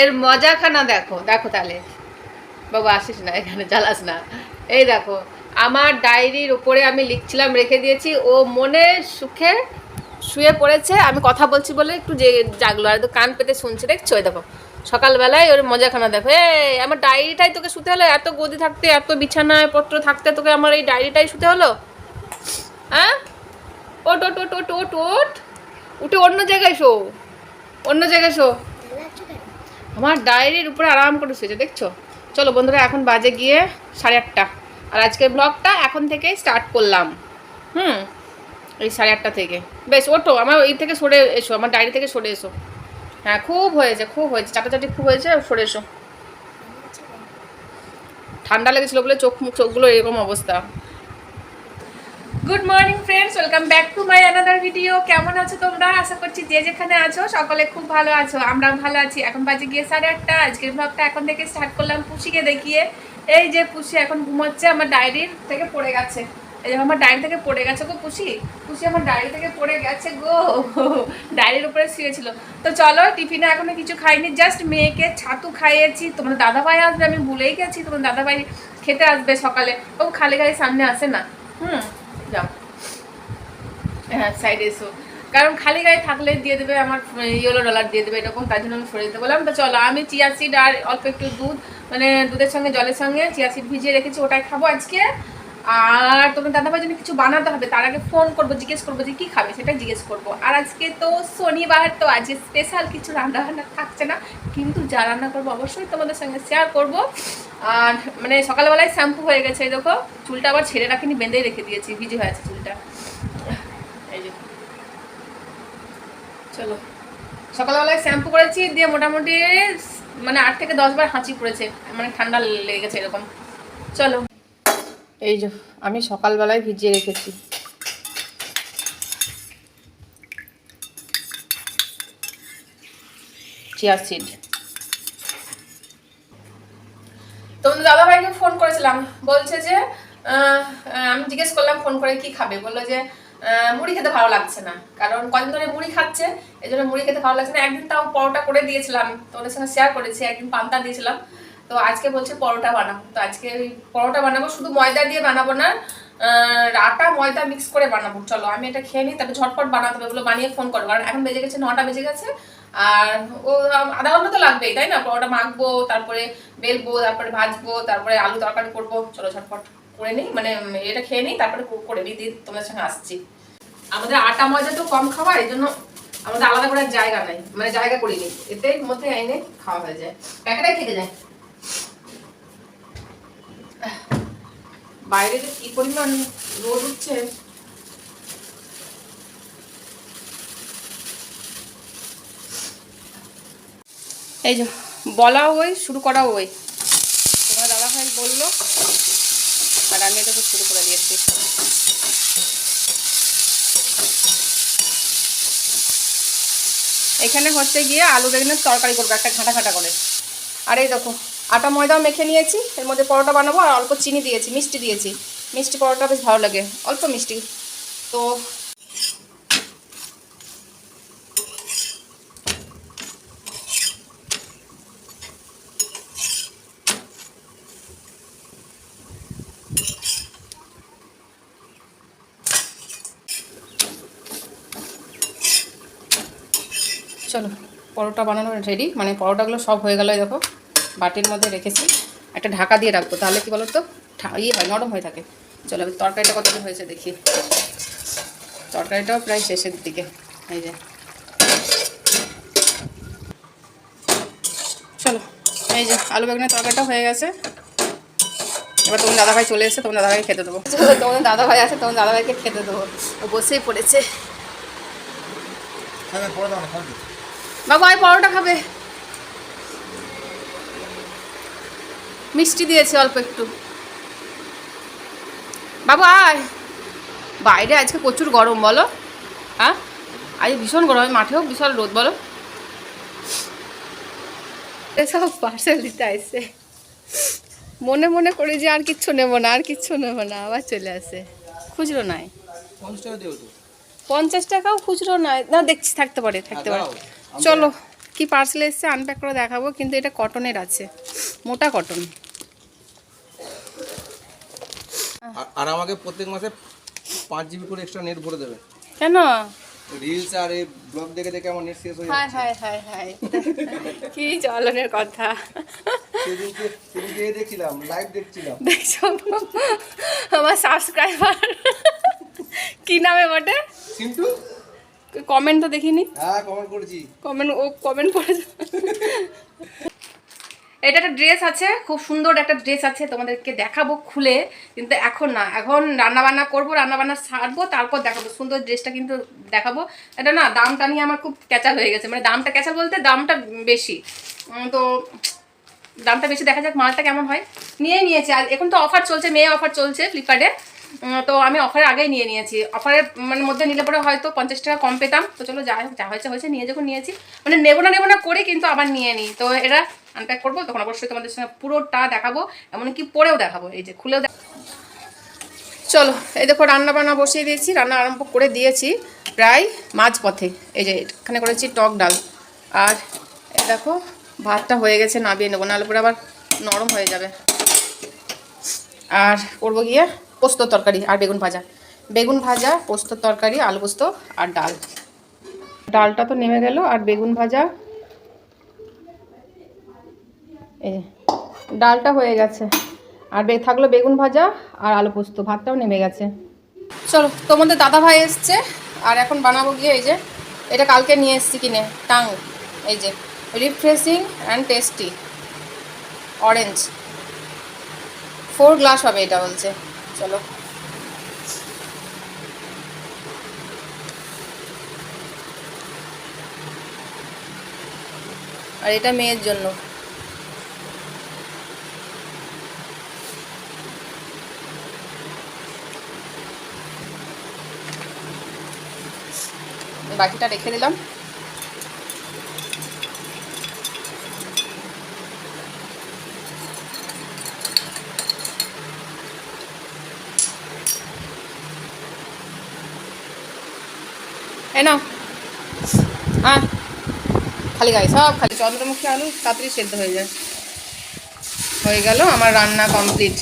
এর মজাখানা দেখো দেখো তাহলে। বাবা, আসিস না, এখানে জ্বালাস না। এই দেখো, আমার ডায়েরির উপরে আমি লিখছিলাম, রেখে দিয়েছি। ও মনে সুখে শুয়ে পড়েছে, আমি কথা বলছি বলে একটু যে জাগলো। আর তো কান পেতে শুনছে, দেখছ? এই দেখো, সকালবেলায় ওর মজাখানা দেখো। এই, আমার ডায়েরিটাই তোকে শুতে হলো? এত গদি থাকতে, এত বিছানায় পত্র থাকতে তোকে আমার এই ডায়েরিটাই শুতে হলো? হ্যাঁ? ওট ওট ওট ওট ওট ওট উঠে অন্য জায়গায় শো। অন্য জায়গায় শো। আমার ডায়েরির উপরে আরাম করে শুয়েছে, দেখছ? চলো বন্ধুরা, এখন বাজে গিয়ে সাড়ে আটটা। আর আজকের ব্লগটা এখন থেকে স্টার্ট করলাম। হুম, এই সাড়ে আটটা থেকে। বেশ, ওঠো, আমার এই থেকে সরে এসো, আমার ডায়েরি থেকে সরে এসো। হ্যাঁ খুব হয়েছে খুব হয়েছে, চাটাচাটি খুব হয়েছে, সরে এসো। ঠান্ডা লেগেছিলো বলে চোখ, মুখ, চোখগুলো এরকম অবস্থা। Good morning friends welcome back to my another video কেমন আছো তোমরা? আশা করছি যে যেখানে আছো, সকলে খুব ভালো আছো। আমরা ভালো আছি। এখন বাজে গিয়ে সাড়ে আটটা। আজকের ব্লগটা এখন থেকে স্টার্ট করলাম পুষিকে দেখিয়ে। এই যে পুষি এখন ঘুমোচ্ছে, আমার ডায়েরির থেকে পড়ে গেছে। এই যে আমার ডায়েরি থেকে পড়ে গেছে গো পুষি। পুষি আমার ডায়েরি থেকে পড়ে গেছে গো। ডায়েরির উপরে শুয়েছিল। তো চলো, টিফিনে এখনও কিছু খাইনি জাস্ট মেয়েকে ছাতু খাইয়েছি। তোমার দাদাভাই আসবে, আমি ভুলেই গেছি। তোমার দাদাভাই খেতে আসবে সকালে। ও খালি গাড়ি সামনে আসে না। হুম। হ্যাঁ সাইডে এসো। কারণ খালি গায়ে থাকলে দিয়ে দেবে, আমার ইয়েলো ডলার দিয়ে দেবে, এরকম, তার জন্য আমি সরে দিতে বললাম। তো চলো, আমি চিয়া সিড আর অল্প একটু দুধ মানে দুধের সঙ্গে, জলের সঙ্গে চিয়া সিড ভিজিয়ে রেখেছি, ওটাই খাব আজকে। আর তোমার দাদাভাই জন্য কিছু বানাতে হবে, তার আগে ফোন করব, জিজ্ঞেস করব যে কী খাবে সেটা জিজ্ঞেস করব। আর আজকে তো শনিবার, তো আজকে স্পেশাল কিছু রান্না বান্না থাকছে না। কিন্তু যা রান্না করব, অবশ্যই তোমাদের সঙ্গে শেয়ার করব। আর মানে সকালবেলায় শ্যাম্পু হয়ে গেছে, দেখো। চুলটা আবার ছেড়ে রাখিনি, বেঁধেই রেখে দিয়েছি, ভিজে হয়ে আছে চুলটা এই যে চলো। সকালবেলায় শ্যাম্পু করেছি, দিয়ে মোটামুটি মানে আট থেকে দশ বার হাঁচি পড়েছে মানে ঠান্ডা লেগে গেছে এরকম। চলো। এই যে, আমি সকালবেলায় ভিজিয়ে রেখেছি। চিয়া তোমাদের দাদাভাইকে ফোন করেছিলাম। বলছে যে আমি জিজ্ঞেস করলাম ফোন করে কি খাবে? বলল যে মুড়ি খেতে ভালো লাগছে না। কারণ কদিন ধরে মুড়ি খাচ্ছে এই জন্য মুড়ি খেতে ভালো লাগছে না। একদিন তাও পরোটা করে দিয়েছিলাম তোমাদের সঙ্গে শেয়ার করেছি, একদিন পান্তা দিয়েছিলাম। তো আজকে বলছে পরোটা বানাবো তো আজকে পরোটা বানাবো, শুধু ময়দা দিয়ে বানাবো না আটা, ময়দা মিক্স করে বানাবো। চলো, আমি এটা খেয়ে নিই, তারপরে ঝটপট বানাতে হবে, ওগুলো বানিয়ে ফোন করব কারণ এখন বেজে গেছে নটা, বেজে গেছে। আর ও আধা ঘণ্টা তো লাগবেই, তাই না? পরোটা মাখবো, তারপরে বেলবো, তারপরে ভাজবো, তারপরে আলু তরকারি করব। চলো, ঝটপট করে নিই মানে এটা খেয়ে নিই, তারপরে করে দিই দিয়ে তোমাদের সঙ্গে আসছি। আমাদের আটা ময়দা তো কম খাওয়া, এই জন্য আমাদের আলাদা করে জায়গা নাই। মানে জায়গা করিনি। এতে মধ্যে এনে খাওয়া হয়ে যায়। প্যাকেটাই থেকে যায়? বাইরে যে কি পরিমাণ রোদ উঠছে। এই যে, বলাও ওই, শুরু করাও ওই। তোমার দাদা ভাই বলল, আর আমি এটাকে শুরু করে দিয়েছি। এখানে হচ্ছে গিয়ে আলু বেগুনের তরকারি করব একটা ঘাঁটা ঘাঁটা করে। আর এই দেখো, আটা ময়দাও মেখে নিয়েছি, এর মধ্যে পরোটা বানাবো আর অল্প চিনি দিয়েছি, মিষ্টি দিয়েছি। মিষ্টি পরোটা বেশ ভালো লাগে, অল্প মিষ্টি। তো চলো পরোটা বানানো রেডি মানে পরোটাগুলো সব হয়ে গেল দেখো বাটির মধ্যে রেখেছি। একটা ঢাকা দিয়ে রাখব তাহলে কি বলো তো ঠা- ইয়ে হয় নরম হয়ে থাকে। চলো আমি তরকারিটা কতদিন হয়েছে দেখি। তরকারিটাও প্রায় শেষের দিকে এই যে। চলো এই যে আলু বেগুনের তরকারিটা হয়ে গেছে। এবার তোমার দাদাভাই চলে এসে তোমার দাদাভাই খেতে দেবো। তোমাদের দাদাভাই আছে তোমার দাদাভাইকে খেতে দেবো। ও বসেই পড়েছে। বাবু আয় পরোটা খাবে। মিষ্টি দিয়েছি অল্প একটু। বাবু আয়। বাইরে আজকে প্রচুর গরম বলো। হ্যাঁ? আজ ভীষণ গরম মাঠেও বিশাল রোদ বলো। এসব পার্সেল দিতে আসছে। মনে মনে করে যে আর কিচ্ছু নেব না আর কিচ্ছু নেব না আবার চলে আসে। খুচরো নাই। পঞ্চাশ টাকাও খুচরো নাই। না দেখছি থাকতে পারে থাকতে পারে। চলো কি কি পার্সেল এসছে আনপ্যাক করে দেখাবো কিন্তু এটা কটনের আছে। মোটা কটন আর- আমাকে প্রত্যেক মাসে পাঁচ জিবি করে এক্সট্রা নেট ভরে দেবে। কেন? রিলস আর এই ব্লগ দেখে দেখে আমার নেট শেষ হয়ে হায় যাচ্ছে। হায় হায় হায়। কি জ্বলনের কথা। সেদিনকে সেদিনকে এ দেখছিলাম লাইভ দেখছিলাম। দেখছ? আমার সাবস্ক্রাইবার কি নামে বটে? সিন্টু? কমেন্ট তো দেখিনি। হ্যাঁ কমেন্ট করেছি। কমেন্ট ও কমেন্ট করে এটা একটা ড্রেস আছে খুব সুন্দর একটা ড্রেস আছে তোমাদেরকে দেখাবো খুলে। কিন্তু এখন না এখন রান্না বান্না করব রান্না বান্না সারবো তারপর দেখাবো। সুন্দর ড্রেসটা কিন্তু দেখাবো। এটা না দামটা নিয়ে আমার খুব ক্যাচাল হয়ে গেছে। মানে দামটা ক্যাচাল বলতে দামটা বেশি। তো দামটা বেশি দেখা যাক মালটা কেমন হয়। নিয়ে নিয়েছে আর এখন তো অফার চলছে মেয়ে অফার চলছে ফ্লিপকার্টে তো আমি অফারের আগেই নিয়ে নিয়েছি। অফারের মানে মধ্যে নিলে পরে হয়তো পঞ্চাশ টাকা কম পেতাম। তো চলো যা যা হয়েছে হয়েছে, নিয়ে যখন নিয়েছি। মানে নেব না নেব না করে কিন্তু আবার নিয়ে নিই। তো এটা আনপ্যাক করব, তখন অবশ্যই তোমাদের সঙ্গে পুরোটা দেখাবো, এমনকি পরেও দেখাবো। এই যে খুলেও চলো, এই দেখো রান্না বান্না বসিয়ে দিয়েছি, রান্না আরম্ভ করে দিয়েছি প্রায় মাঝ পথে এই যে এখানে করেছি টক ডাল। আর দেখো, ভাতটা হয়ে গেছে, নাবিয়ে নেব, নাহলে পরে আবার নরম হয়ে যাবে। আর করব গিয়ে পোস্ত তরকারি আর বেগুন ভাজা। বেগুন ভাজা, পোস্ত তরকারি, আলু পোস্ত আর ডাল। ডালটা তো নেমে গেল আর বেগুন ভাজা। ডালটা হয়ে গেছে। আর থাকল বেগুন ভাজা আর আলু পোস্ত, ভাতটাও নেমে গেছে। চলো, তোমাদের দাদা ভাই এসছে। আর এখন বানাবো গিয়ে এই যে, এটা কালকে নিয়ে এসছি কিনে, টাং। এই যে refreshing and tasty orange four glass হবে এটা বলছে। চলো। আর এটা মেয়ের জন্য। বাকিটা রেখে দিলাম এই নাও খালি সব খালি। চন্দ্রমুখী আলু তাড়াতাড়ি সেদ্ধ হয়ে যায়। হয়ে গেল আমার রান্না কমপ্লিট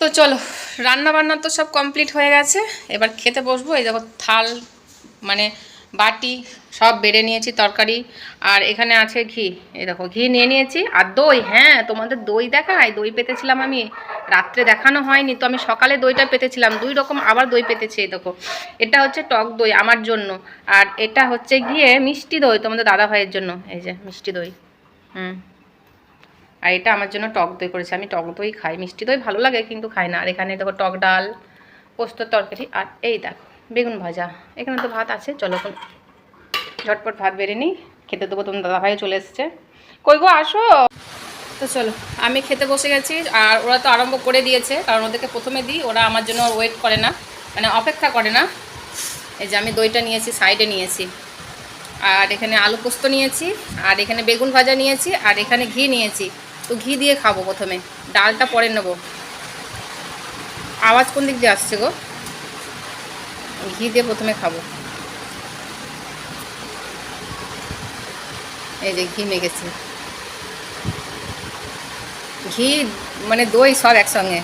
তো চলো রান্না বান্না তো সব কমপ্লিট হয়ে গেছে। এবার খেতে বসবো। এই দেখো থাল মানে বাটি সব বেড়ে নিয়েছি, তরকারি। আর এখানে আছে ঘি। এই দেখো, ঘি নিয়ে নিয়েছি। আর দই হ্যাঁ তোমাদের দই দেখায়? দই পেতেছিলাম আমি। রাত্রে দেখানো হয়নি, তো আমি সকালে দইটা পেতেছিলাম। দুই রকম আবার দই পেতেছি, এই দেখো। এটা হচ্ছে টক দই আমার জন্য। আর এটা হচ্ছে গিয়ে মিষ্টি দই তোমাদের দাদা ভাইয়ের জন্য। এই যে, মিষ্টি দই। হুম। আর এটা আমার জন্য টক দই করেছে। আমি টক দই খাই। মিষ্টি দই ভালো লাগে, কিন্তু খাই না। আর এখানে দেখো টক ডাল, পোস্তর তরকারি। আর এই দেখো বেগুন ভাজা। এখানে তো ভাত আছে, চলো এখন ঝটপট ভাত বেড়ে নিই। খেতে দেবো তোমার দাদাভাই চলে এসছে। কই গো, আসো! তো চলো, আমি খেতে বসে গেছি, আর ওরা তো আরম্ভ করে দিয়েছে, কারণ ওদেরকে প্রথমে দিই, ওরা আমার জন্য ওয়েট করে না মানে অপেক্ষা করে না। এই যে আমি দইটা নিয়েছি সাইডে নিয়েছি। আর এখানে আলু পোস্ত নিয়েছি, আর এখানে বেগুন ভাজা নিয়েছি, আর এখানে ঘি নিয়েছি। তো ঘি দিয়ে খাব প্রথমে, ডালটা পরে নেব। আওয়াজ কোন দিক দিয়ে আসছে গো? ঘি দিয়ে প্রথমে খাব। এই যে ঘি মেখেছি। ঘি মানে দই সব একসঙ্গে।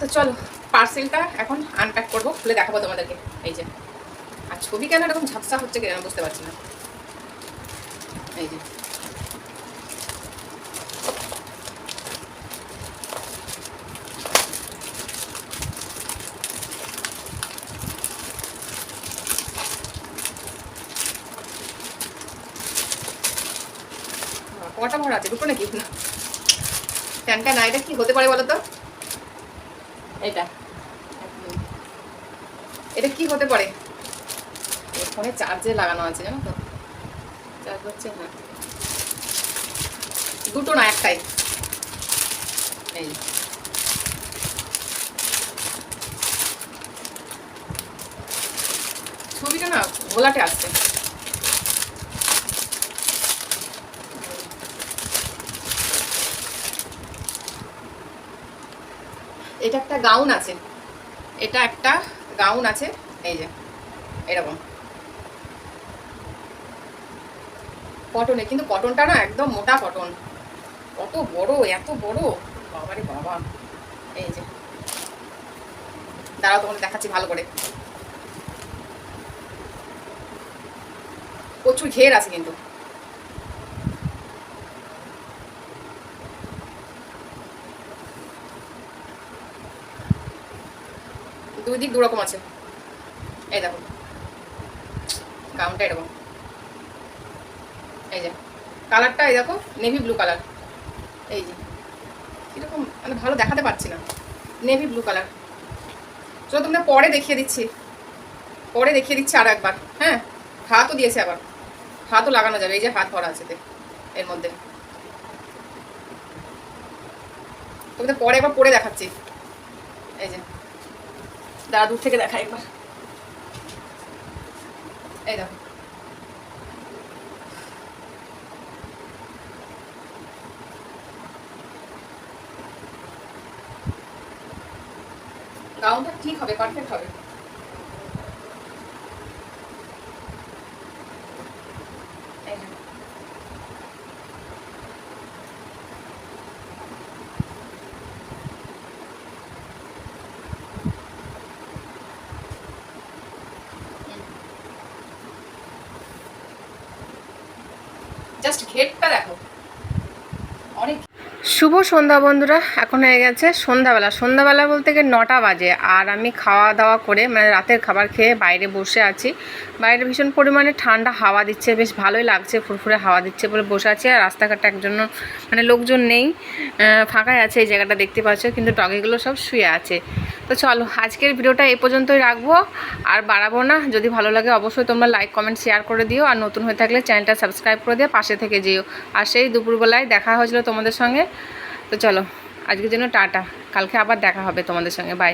তো চলো পার্সেলটা এখন আনপ্যাক করব, খুলে দেখাবো তোমাদেরকে। এই যে। আর ছবি কেন এরকম ঝাপসা হচ্ছে কেন বুঝতে পারছি না। এই যে। কটা ঘর আছে, দুটো নাকি? ফ্যানটা না, এটা কি হতে পারে বলো তো এটা। এটা কি হতে পারে? ফোনে চার্জে লাগানো আছে, জানো তো? চার্জ হচ্ছে না। দুটো না, একটাই। এই ছবিটা না, ঘোলাটে আসছে। এটা একটা গাউন আছে। এটা একটা গাউন আছে। এই যে, এরকম। কটনে, কিন্তু কটনটা না একদম মোটা কটন। কত বড়, এত বড়। বাবারে বাবা। এই যে। দাঁড়াও, তোমাকে দেখাচ্ছি ভালো করে। প্রচুর ঘের আছে কিন্তু। দিক দু রকম আছে। এই দেখো। গাউনটা এরকম। এই যে, কালারটা এই দেখো নেভি ব্লু কালার এই যে, কীরকম মানে ভালো দেখাতে পারছি না। নেভি ব্লু কালার চলো তোমরা পরে দেখিয়ে দিচ্ছি। পরে দেখিয়ে দিচ্ছি আর একবার। হ্যাঁ হাতও দিয়েছে আবার। হাতও লাগানো যাবে। এই যে হাত ভরা আছে এর মধ্যে। তোমাদের পরে একবার পরে দেখাচ্ছি। এই যে দাঁড়া দূর থেকে দেখা একবার। এই দেখো। গাউনটা ঠিক হবে পারফেক্ট হবে। জাস্ট ঘেরটা দেখো। শুভ সন্ধ্যা বন্ধুরা, এখন হয়ে গেছে সন্ধ্যাবেলা। সন্ধ্যাবেলা বলতে গিয়ে নটা বাজে আর আমি খাওয়া দাওয়া করে মানে রাতের খাবার খেয়ে বাইরে বসে আছি। বাইরে ভীষণ পরিমাণে ঠান্ডা হাওয়া দিচ্ছে, বেশ ভালোই লাগছে, ফুরফুরে হাওয়া দিচ্ছে বলে বসে আছি। আর রাস্তাঘাটে একজন মানে লোকজন নেই ফাঁকাই আছে এই জায়গাটা দেখতে পাচ্ছ, কিন্তু ডগিগুলো সব শুয়ে আছে। তো চলো, আজকের ভিডিওটা এ পর্যন্তই রাখব। আর বাড়াবো না, যদি ভালো লাগে অবশ্যই তোমরা লাইক কমেন্ট শেয়ার করে দিও। আর নতুন হয়ে থাকলে চ্যানেলটা সাবস্ক্রাইব করে দিও, পাশে থেকে যেও। আর সেই দুপুরবেলায় দেখা হয়েছিল তোমাদের সঙ্গে। তো চলো, আজকের জন্য টাটা। কালকে আবার দেখা হবে তোমাদের সঙ্গে। বাই